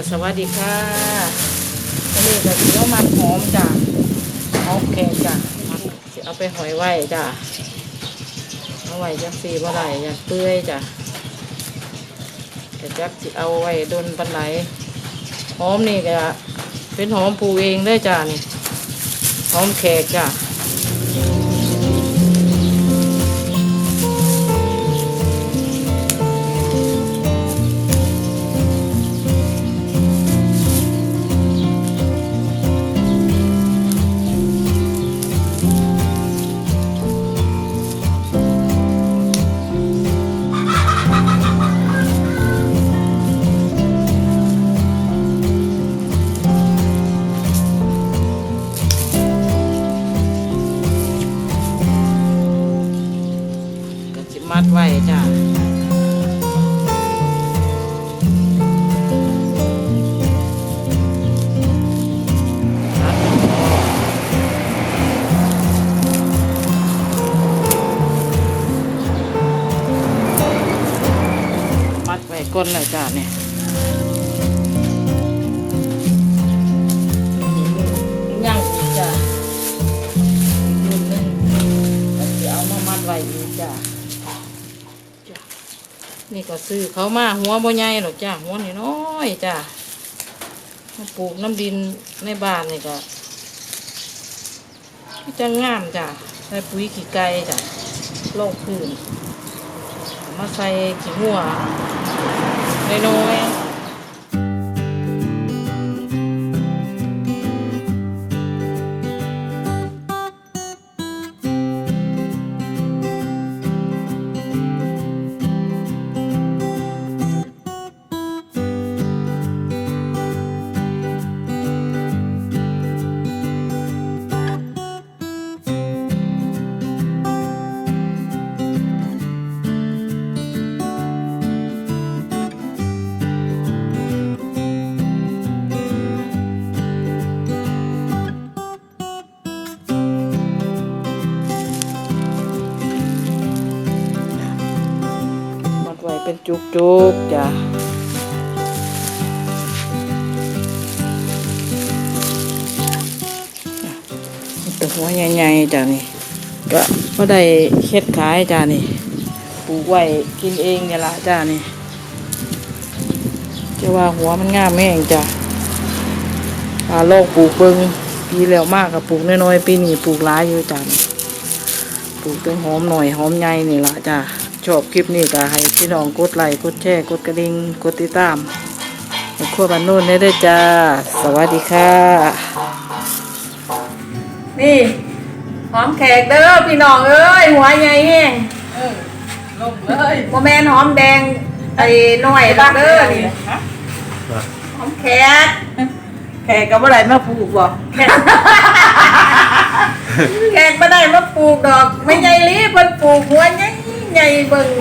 จะสวัสดีค่ะอันนี้ก็ถือว่ามันหอมจ้ะหอมแขกจ้ะเอาไปหอยไว้จ้ะเอาไว้จักสีบ่ได้อยากเปื่อยจ้ะแต่จักสิเอาไว้โดนปันไหลหอมนี่ก็เป็นหอมปลูกเองเลยจ้ะนี่หอมแขกจ้ะ มัดไว้จ้ะมัดไว้ก้นเลยจ้ะเนี่ยย่างอีกจ้ะอีกรุ่นหนึงก็จะเอามามัดไว้อีกจ้ะจ้ะ นี่ก็ซื้อเขามาหัวบ่ใหญ่หรอกจ้าหัวนี่น้อยจ้ามาปลูกน้ำดินในบ้านนี่ก็จะงามจ้าใส่ปุ๋ยขี้ไก่จ้าโลกพื้นมาใส่ขี้หัวน้อยๆ เป็นจุกๆจ้ะตัวหัวใหญ่ๆจ้ะนี่ก็ก็ได้เค็ดขายจ้ะนี่ปลูกไว้กินเองเนี่ยละจ้ะนี่จะว่าหัวมันงามแม่งจ้ะปลาโลกปลูกเบิงปีแล้วมากกับปลูกน้อยๆปีนี้ปลูกหลายอยู่จ้ะปลูกเป็นหอมหน่อยหอมใหญ่นี่ละจ้ะ ชอบคลิปนี้ก็ให้พี่น้องกดไลค์กดแชร์กดกระดิ่งกดติดตามในครัวบ้านโน่นได้ด้วยจ้า สวัสดีค่ะ นี่หอมแขกเด้อพี่น้องเอ้ยหัวใหญ่แห้งลงเลยโมแมนหอมแดงไอ้น้อยดอกเด้อนี่หอมแขกแขกกับอะไรมาปลูกบ่แขกแขกไม่ได้มาปลูกดอก ไม่ใหญ่ลีเพิ่นปลูกหัว ibang